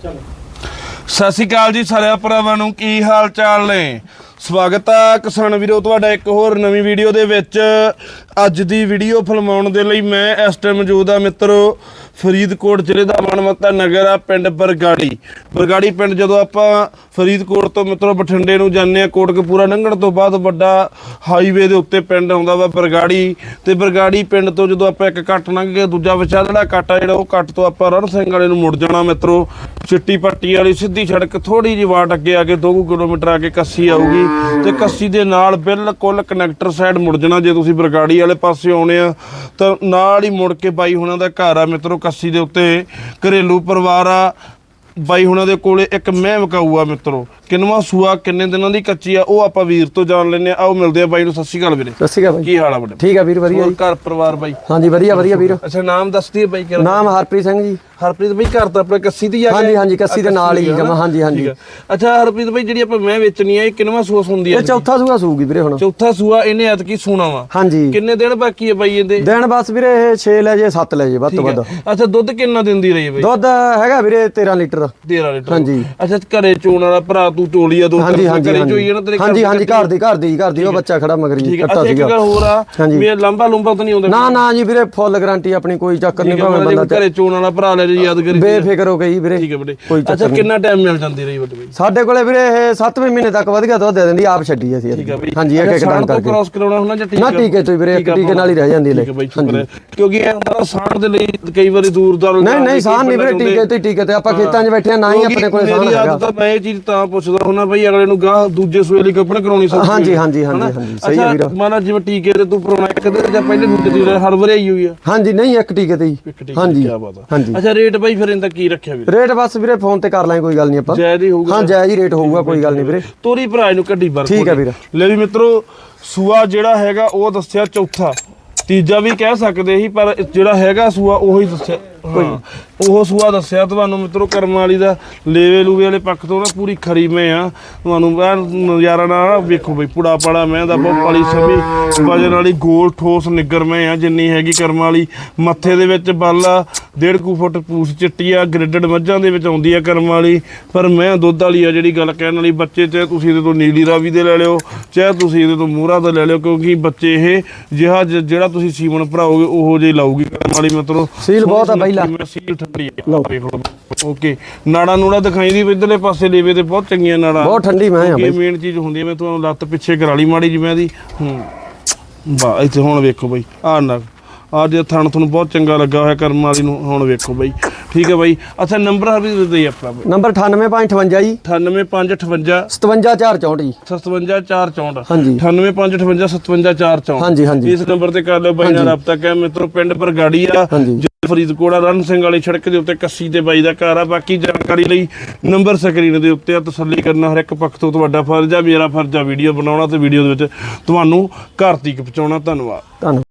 ਸਤਿ ਸ਼੍ਰੀ ਅਕਾਲ ਜੀ ਸਾਰਿਆਂ ਭਰਾਵਾਂ ਨੂੰ ਕੀ ਹਾਲ ਚਾਲ ਨੇ? ਸਵਾਗਤ ਆ ਕਿਸਾਨ ਵੀਰੋ, ਤੁਹਾਡਾ ਇੱਕ ਹੋਰ ਨਵੀਂ ਵੀਡੀਓ ਦੇ ਵਿੱਚ। ਅੱਜ ਦੀ ਵੀਡੀਓ ਫਿਲਮਾਉਣ ਦੇ ਲਈ ਮੈਂ ਇਸ ਟਾਈਮ ਮੌਜੂਦ ਆ ਮਿੱਤਰੋ, ਫਰੀਦਕੋਟ ਜ਼ਿਲ੍ਹੇ ਦਾ ਮਨਮੱਤਾ ਨਗਰ ਆ, ਪਿੰਡ ਬਰਗਾੜੀ। ਬਰਗਾੜੀ ਪਿੰਡ ਜਦੋਂ ਆਪਾਂ ਫਰੀਦਕੋਟ ਤੋਂ ਮਿੱਤਰੋ ਬਠਿੰਡੇ ਨੂੰ ਜਾਂਦੇ ਆ, ਕੋਟਕਪੂਰਾ ਲੰਘਣ ਤੋਂ ਬਾਅਦ ਵੱਡਾ ਹਾਈਵੇ ਦੇ ਉੱਤੇ ਪਿੰਡ ਆਉਂਦਾ ਵਾ ਬਰਗਾੜੀ। ਤੇ ਬਰਗਾੜੀ ਪਿੰਡ ਤੋਂ ਜਦੋਂ ਆਪਾਂ ਇੱਕ ਕੱਟ ਲੰਘ ਕੇ ਦੂਜਾ ਵਿਚਾਲੜਾ ਕੱਟ ਆ, ਜਿਹੜਾ ਉਹ ਕੱਟ ਤੋਂ ਆਪਾਂ ਰਣ ਸਿੰਘ ਵਾਲੇ ਨੂੰ ਮੁੜ ਜਾਣਾ ਮਿੱਤਰੋ। ਚਿੱਟੀ ਪੱਟੀ ਵਾਲੀ ਸਿੱਧੀ ਸੜਕ ਥੋੜੀ ਜਿਹੀ ਵਾਟ ਅੱਗੇ ਆ ਕੇ 2 ਕਿਲੋਮੀਟਰ ਆ ਕੇ ਕੱਸੀ ਆਊਗੀ। ਤੇ ਕੱਸੀ ਦੇ ਨਾਲ ਬਿਲਕੁਲ ਕਨੈਕਟਰ ਸਾਈਡ ਮੁੜ ਜਾਣਾ ਜੇ ਤੁਸੀਂ ਬਰਗਾੜੀ ਵਾਲੇ ਪਾਸੇ ਆਉਣੇ ਆ ਤਾਂ ਨਾਲ ਹੀ ਮੁੜ ਕੇ ਬਾਈ ਹੁਣਾਂ ਦਾ ਘਰ ਆ ਮਿੱਤਰੋ ਕੱਸੀ ਦੇ ਉੱਤੇ ਘਰੇਲੂ ਪਰਿਵਾਰ ਆ। ਬਾਈ ਹੁਣਾਂ ਦੇ ਕੋਲੇ ਇੱਕ ਮੈਂ ਮਕਾਊ ਆ ਮਿੱਤਰੋ ਕਿੰਨਵਾਂ ਸੂਆ ਕਿੰਨੇ ਦਿਨਾਂ ਦੀ ਕੱਚੀ ਆ ਉਹ ਆਪਾਂ ਵੀਰ ਤੋਂ ਜਾਣ ਲੈਨੇ ਆ। ਆਓ ਮਿਲਦੇ ਆ ਬਾਈ ਨੂੰ ਸਤਿ ਸ਼੍ਰੀ ਅਕਾਲ ਵੀਰੇ। ਸਤਿ ਸ਼੍ਰੀ ਅਕਾਲ ਕੀ ਹਾਲ ਆ ਵੱਡੇ ਠੀਕ ਆ ਵੀਰ ਵਧੀਆ ਜੀ। ਘਰ ਪਰਿਵਾਰ ਬਾਈ? ਹਾਂਜੀ ਵਧੀਆ ਵਧੀਆ ਵੀਰ। ਅੱਛਾ ਨਾਮ ਦੱਸਦੀ ਬਾਈ ਕਿਹੜਾ? ਨਾਮ ਹਰਪ੍ਰੀਤ ਸਿੰਘ ਜੀ। ਹਰਪ੍ਰੀਤ ਬਾਈ ਘਰ ਤਾਂ ਆਪਣਾ ਕੱਸੀ ਦੀ ਆ ਹਾਂਜੀ, ਹਾਂਜੀ, ਕੱਸੀ ਦੇ ਨਾਲ ਹੀ ਜਮਾਂ, ਹਾਂਜੀ, ਹਾਂਜੀ। ਆ। ਅੱਛਾ ਹਰਪ੍ਰੀਤ ਬਾਈ ਜਿਹੜੀ ਆਪਾਂ ਮੈਂ ਵੇਚਣੀ ਆ ਇਹ ਕਿੰਨਵਾਂ ਸੂਆ ਹੁੰਦੀ ਆ ਇਹ ਚੌਥਾ ਸੂਆ ਸੂਗੀ ਵੀਰੇ ਹੁਣ। ਚੌਥਾ ਸੂਆ ਇਹਨੇ ਐਤਕੀ ਸੂਣਾ ਵਾ। ਹਾਂਜੀ। ਕਿੰਨੇ ਦਿਨ ਬਾਕੀ ਹੈ ਬਾਈ ਇਹਦੇ? ਦਿਨ ਬਸ ਵੀਰੇ ਇਹ 6 ਲੈ ਜੇ 7 ਲੈ ਜੇ ਵੱਧ ਤੋਂ ਵੱਧ। ਅੱਛਾ ਦੁੱਧ ਕਿੰਨਾ ਦਿੰਦੀ ਰਹੀ ਬਾਈ? ਦੁੱਧ ਹੈਗਾ ਵੀਰੇ 13 ਲੀਟਰ। 13 ਲੀਟਰ। ਹਾਂਜੀ। ਅੱਛਾ ਘਰੇ ਚੋਣ ਵਾਲਾ ਭਰਾ ਤੂੰ ਚੋਲੀ ਆ ਦੋ ਘਰੇ ਚੋਈ ਆ ਨਾ ਤੇਰੇ ਹਾਂਜੀ ਹਾਂਜੀ ਘਰ ਦੀ ਘਰ ਦੀ ਘਰ ਦੀ ਉਹ ਬੱਚਾ ਖੜਾ ਮਗਰ ਕੱਟਾ ਅੱਛਾ ਇੱਕ ਸੀਗਾ। ਗੱਲ ਹੋਰ ਆ। ਵੀ ਲੰਬਾ ਲੰਬਾ ਤਾਂ ਨਹੀਂ ਆਉਂਦਾ ਨਾ ਨਾ ਜੀ ਵੀਰੇ ਫੁੱਲ ਗਾਰੰਟੀ ਆਪਣੀ ਕੋਈ ਚੱਕਰ ਨਹੀਂ ਭਾਵੇਂ ਬੰਦਾ ਘਰੇ ਚੋਣ ਵਾਲਾ ਭਰਾ ਲੈ ਜੇ ਯਾਦ ਕਰੀ ਬੇਫਿਕਰ ਹੋ ਗਈ ਵੀਰੇ। ਠੀਕ ਹੈ ਅੱਛਾ ਕਿੰਨਾ ਟਾਈਮ ਮਿਲ ਜਾਂਦੀ ਰਹੀ ਵੱਡੇ ਬਾਈ? ਸਾਡੇ ਕੋਲੇ ਵੀਰੇ ਇਹ 7ਵੇਂ ਮਹੀਨੇ ਤੱਕ ਵਧ ਗਿਆ ਦੁੱਧ ਦੇ ਦਿੰਦੀ ਆਪ ਛੱਡੀ ਅਸੀਂ ਠੀਕ ਹੈ ਬਈ। ਹਾਂਜੀ ਇੱਕ ਇੱਕ ਡੰਗ ਕਰਕੇ। ਕ੍ਰਾਸ ਕਰਾਉਣਾ ਹੁੰਦਾ ਜਾਂ ਠੀਕ ਨਾ ਤੋਂ ਹੀ ਵੀਰੇ ਇੱਕ ਟੀਕੇ ਨਾਲ ਹੀ ਰਹਿ ਜਾਂਦੀ ਲੈ ਠੀਕ ਕਿਉਂਕਿ ਇਹ ਹੁੰਦਾ ਸਾਣ ਦੇ ਲਈ ਕਈ ਵਾਰੀ ਦੂਰ ਦਰ ਨਹੀਂ ਨਹੀਂ ਸਾਹ ਨਹੀਂ ਵੀਰੇ ਟੀਕੇ ਤੇ ਟੀਕੇ ਤੇ। ਆਪਾਂ ਖੇਤਾਂ 'ਚ ਬੈਠੇ ਆ ਨਾ ਹੀ ਆਪਣੇ ਕੋਲੇ ਮੇਰੀ ਹੈਗਾ। ਤਾਂ ਮੈਂ ਇਹ ਚੀਜ਼ ਤਾਂ ਪੁੱਛਦਾ ਹੁੰਦਾ ਬਈ ਅਗਲੇ ਨੂੰ ਗਾਹ ਦੂਜੇ ਸੂਏ ਲਈ ਕੱਪੜੇ ਕਰਾਉਣੀ ਸੌਖੀ ਹਾਂਜੀ ਹਾਂਜੀ ਹਾਂਜੀ ਹਾਂਜੀ ਸਹੀ ਹੈ ਵੀਰ। ਮਾਨਾ ਜਿਵੇਂ ਟੀਕੇ ਤੇ ਤੂੰ ਪਰਾਉਣਾ ਇੱਕ ਜਾਂ ਪਹਿਲੇ ਦੂਜੇ ਦੀ ਹਰ ਵਾਰੀ ਆਈ ਹੋਈ ਆ। ਹਾਂਜੀ ਨਹੀਂ ਇੱਕ ਟੀਕੇ ਤੇ ਹੀ। ਹਾਂਜੀ ਕੀ ਬਾਤ ਆ। ਹਾਂਜੀ। ਅੱਛਾ ਰੇਟ ਬਾਈ ਫਿਰ ਇਹਦਾ ਕੀ ਰੱਖਿਆ ਵੀਰ? ਰੇਟ ਬਸ ਵੀਰੇ ਫੋਨ ਤੇ ਕਰ ਲਾਂਗੇ ਕੋਈ ਗੱਲ ਨਹੀਂ ਆਪਾਂ। ਜਾਇਜ਼ ਹੀ ਹੋਊਗਾ। ਹਾਂ ਜਾਇਜ਼ ਹੀ ਰੇਟ ਹੋਊਗਾ ਕੋਈ ਗੱਲ ਨਹੀਂ ਵੀਰੇ। ਤੋਰੀ ਭਰਾ ਨੂੰ ਕੱਢੀ ਬਰ ਠੀਕ ਹੈ ਵੀਰ। ਲੈ ਵੀ ਮਿੱਤਰੋ ਸੂਆ ਜਿਹੜਾ ਹੈਗਾ ਉਹ ਦੱਸਿਆ ਚੌਥਾ। ਤੀਜਾ ਵੀ ਕਹਿ ਸਕਦੇ ਸੀ ਪਰ ਜਿਹੜਾ ਹੈਗਾ ਸੂਆ ਉਹੀ ਦੱਸਿਆ। ਉਹ ਸੂਆ ਦੱਸਿਆ ਤੁਹਾਨੂੰ ਮਿੱਤਰੋ ਕਰਮ ਵਾਲੀ ਦਾ। ਲੇਵੇ ਲੂਵੇ ਵਾਲੇ ਪੱਖ ਤੋਂ ਨਾ ਪੂਰੀ ਖਰੀ ਮੈਂ ਆ। ਤੁਹਾਨੂੰ ਐਨ ਨਜ਼ਾਰਾ ਨਾ ਵੇਖੋ ਬਈ ਪੁੜਾ ਪਾੜਾ ਮੈਂ ਦਾ ਬਹੁਤ ਪਾਲੀ ਸਮੀ। ਵਜਨ ਵਾਲੀ ਗੋਲ ਠੋਸ ਨਿੱਗਰ ਮੈਂ ਆ ਜਿੰਨੀ ਹੈਗੀ ਕਰਮ ਵਾਲੀ। ਮੱਥੇ ਦੇ ਵਿੱਚ ਬੱਲ ਆ ਡੇਢ ਕੁ ਫੁੱਟ ਪੂਛ ਚਿੱਟੀ ਆ ਗ੍ਰੇਡਡ ਮੱਝਾਂ ਦੇ ਵਿੱਚ ਆਉਂਦੀ ਆ ਕਰਮ ਵਾਲੀ। ਪਰ ਮੈਂ ਦੁੱਧ ਵਾਲੀ ਆ ਜਿਹੜੀ ਗੱਲ ਕਹਿਣ ਵਾਲੀ ਬੱਚੇ ਚਾਹੇ ਤੁਸੀਂ ਇਹਦੇ ਤੋਂ ਨੀਲੀ ਰਾਵੀ ਦੇ ਲੈ ਲਿਓ ਚਾਹੇ ਤੁਸੀਂ ਇਹਦੇ ਤੋਂ ਮੂਹਰਾ ਦਾ ਲੈ ਲਿਓ ਕਿਉਂਕਿ ਬੱਚੇ ਇਹ ਜਿਹਾ ਜ- ਜਿਹੜਾ ਤੁਸੀਂ ਸੀਮਨ ਭਰਾਓਗੇ ਉਹੋ ਜਿਹੀ ਲਾਊਗੀ ਕਰਮ ਵਾਲੀ ਮਿੱਤਰੋ ਸੀਲ ਬਹੁਤ ਆ ਪਹਿਲਾ। ਸੀਲ ਠੰਡੀ ਆ। ਓਕੇ। ਨਾੜਾ ਨੂੜਾ ਦਿਖਾਈ ਦੀ ਇਧਰਲੇ ਪਾਸੇ ਲੇਵੇ ਤੇ ਬਹੁਤ ਚੰਗੀਆਂ ਨਾੜਾਂ। ਬਹੁਤ ਠੰਡੀ ਮੈਂ ਆ ਬਾਈ। ਮੇਨ ਚੀਜ਼ ਹੁੰਦੀ ਹੈ ਮੈਂ ਤੁਹਾਨੂੰ ਲੱਤ ਪਿੱਛੇ ਕਰਾ ਲਈ ਮਾੜੀ ਜਿਵੇਂ ਦੀ ਹੂੰ। ਬਾ ਇੱਥੇ ਹੁਣ ਵੇਖੋ ਬਈ। ਆਹ ਨਾ ਅੱਜ ਥਣ ਤੁਹਾਨੂੰ ਬਹੁਤ ਚੰਗਾ ਲੱਗਾ ਹੋਇਆ ਕਰਨ ਵਾਲੀ ਨੂੰ ਹੁਣ ਵੇਖੋ ਬਾਈ। ਠੀਕ ਹੈ ਬਾਈ। ਅੱਛਾ ਨੰਬਰ ਹਰ ਵੀ ਦੇ ਆਪਣਾ ਬਾਈ। ਨੰਬਰ 98558 ਜੀ 98558 57464 ਤੇ ਕਰ ਲਓ ਬਾਈ ਨਾਲ ਰابطਾ ਕਹਿ ਮਿੱਤਰੋ ਪਿੰਡ ਬਰਗਾੜੀ ਆ ਫਰੀਦਕੋੜਾ ਰਨ ਸਿੰਘ ਵਾਲੀ ਸੜਕ ਦੇ ਉੱਤੇ ਕੱਸੀ ਤੇ ਬਾਈ ਦਾ ਘਰ ਆ। ਬਾਕੀ ਜਾਣਕਾਰੀ ਲਈ ਨੰਬਰ ਸਕਰੀਨ ਦੇ ਉੱਤੇ ਆ ਤਸੱਲੀ ਕਰਨਾ ਹਰ ਇੱਕ ਪੱਖ ਤੋਂ ਤੁਹਾਡਾ ਫਰਜ਼ ਆ। ਮੇਰਾ ਫਰਜ਼ ਆ ਵੀਡੀਓ ਬਣਾਉਣਾ ਤੇ ਵੀਡੀਓ ਦੇ ਵਿੱਚ ਤੁਹਾਨੂੰ ਘਰ ਤੱਕ ਪਹੁੰਚਾਉਣਾ। ਧੰਨਵਾਦ। ਧੰਨਵਾਦ।